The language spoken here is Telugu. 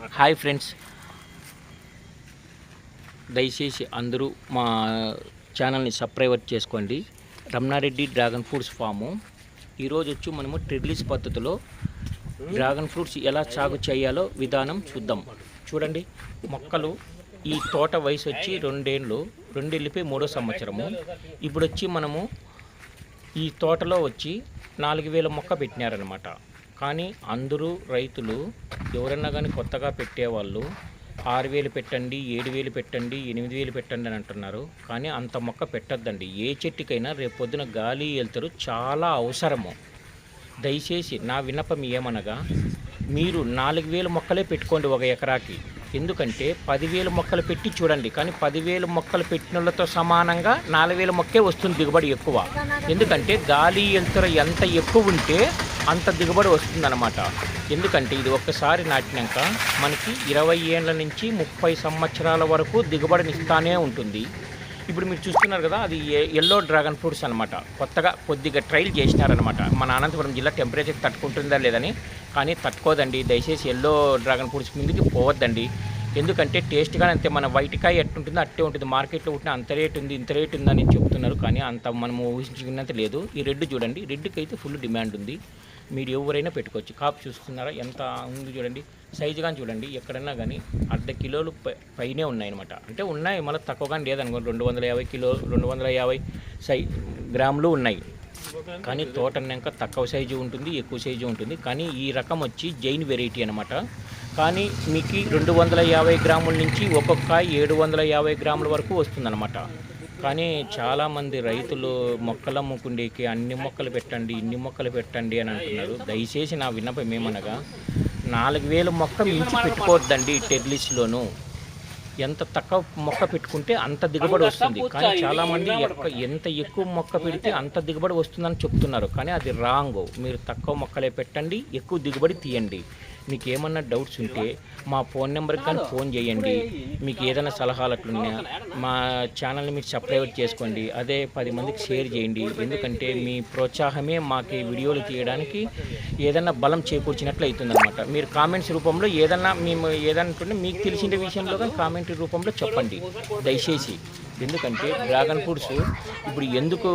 Hi friends. దయచేసి అందరూ మా ఛానల్ని సబ్స్క్రైబ్ చేసుకోండి. Ramana Reddy dragon fruits farm. ఈరోజు వచ్చి మనము ట్రిడ్లీస్ పద్ధతిలో డ్రాగన్ ఫ్రూట్స్ ఎలా సాగు చేయాలో విధానం చూద్దాం. చూడండి మొక్కలు ఈ తోట వయసు వచ్చి రెండేళ్ళు రెండేళ్ళపై మూడో సంవత్సరము. ఇప్పుడు వచ్చి మనము ఈ తోటలో వచ్చి నాలుగు వేల మొక్క పెట్టినారనమాట కానీ అందరూ రైతులు ఎవరన్నా కానీ కొత్తగా పెట్టేవాళ్ళు ఆరు వేలు పెట్టండి ఏడు వేలు పెట్టండి ఎనిమిది వేలు పెట్టండి అని అంటున్నారు. కానీ అంత మొక్క పెట్టద్దండి. ఏ చెట్టుకైనా రేపు పొద్దున గాలి వెళ్తారు. చాలా అవసరము. దయచేసి నా విన్నపం ఏమనగా మీరు నాలుగు వేల మొక్కలే పెట్టుకోండి ఒక ఎకరాకి. ఎందుకంటే పదివేల మొక్కలు పెట్టి చూడండి. కానీ పదివేల మొక్కలు పెట్టినలతో సమానంగా నాలుగు వేల మొక్కే వస్తుంది దిగుబడి ఎక్కువ. ఎందుకంటే గాలి ఎంత ఎంత ఎక్కువ ఉంటే అంత దిగుబడి వస్తుందన్నమాట. ఎందుకంటే ఇది ఒక్కసారి నాటినాక మనకి ఇరవై ఏళ్ళ నుంచి ముప్పై సంవత్సరాల వరకు దిగుబడిని ఇస్తానే ఉంటుంది. ఇప్పుడు మీరు చూస్తున్నారు కదా అది ఎల్లో డ్రాగన్ ఫ్రూట్స్ అనమాట కొత్తగా కొద్దిగా ట్రైల్ చేసినారనమాట మన అనంతపురం జిల్లా టెంపరేచర్ తట్టుకుంటుందా లేదని కానీ తట్టుకోదండి. దయచేసి ఎల్లో డ్రాగన్ ఫ్రూట్స్ ముందుకి పోవద్దండి. ఎందుకంటే టేస్ట్గా అంతే మన వైట్ కాయ ఎట్టుంటుందో అట్టే ఉంటుంది. మార్కెట్లో ఉంటే అంత రేట్ ఉంది ఇంత రేట్ ఉందని చెప్తున్నారు. కానీ అంత మనం ఊహించుకున్నంత లేదు. ఈ రెడ్ చూడండి రెడ్కి అయితే ఫుల్ డిమాండ్ ఉంది. మీరు ఎవరైనా పెట్టుకోవచ్చు. కాపు చూస్తున్నారా? ఎంత ఉంది చూడండి. సైజు కానీ చూడండి. ఎక్కడన్నా కానీ అర్ధ కిలోలు పై- పైనే ఉన్నాయన్నమాట. అంటే ఉన్నాయి. మళ్ళీ తక్కువగా లేదనుకోండి రెండు వందల యాభై కిలో రెండు వందల యాభై సై గ్రాములు ఉన్నాయి. కానీ తోటన్నాక తక్కువ సైజు ఉంటుంది ఎక్కువ సైజు ఉంటుంది. కానీ ఈ రకం వచ్చి జైన్ వెరైటీ అనమాట కానీ మీకు రెండు వందల యాభై గ్రాముల నుంచి ఒక్కొక్క ఏడు వందల యాభై గ్రాముల వరకు వస్తుందన్నమాట. కానీ చాలామంది రైతులు మొక్కలు అమ్ముకుండేకి అన్ని మొక్కలు పెట్టండి ఇన్ని మొక్కలు పెట్టండి అని అంటున్నారు. దయచేసి నా విన్నపం ఏమనగా నాలుగు వేల మొక్క మించి పెట్టుకోవద్దండి టెర్లిస్లోను ఎంత తక్కువ మొక్క పెట్టుకుంటే అంత దిగుబడి వస్తుంది. కానీ చాలామంది ఎక్క- ఎంత ఎక్కువ మొక్క పెడితే అంత దిగుబడి వస్తుందని చెప్తున్నారు. కానీ అది రాంగ్. మీరు తక్కువ మొక్కలే పెట్టండి ఎక్కువ దిగుబడి తీయండి. మీకు ఏమన్నా డౌట్స్ ఉంటే మా ఫోన్ నెంబర్కి కానీ ఫోన్ చేయండి. మీకు ఏదైనా సలహాలు అట్లున్నా మా ఛానల్ని మీరు సబ్స్క్రైబ్ చేసుకోండి. అదే పది మందికి షేర్ చేయండి. ఎందుకంటే మీ ప్రోత్సాహమే మాకు ఈ వీడియోలు తీయడానికి ఏదైనా బలం చేకూర్చినట్లు అవుతుందన్నమాట. మీరు కామెంట్స్ రూపంలో ఏదన్నా మేము ఏదన్నా మీకు తెలిసిన విషయంలో కానీ కామెంట్ రూపంలో చెప్పండి. దయచేసి. ఎందుకంటే డ్రాగన్ ఫ్రూట్స్ ఇప్పుడు ఎందుకు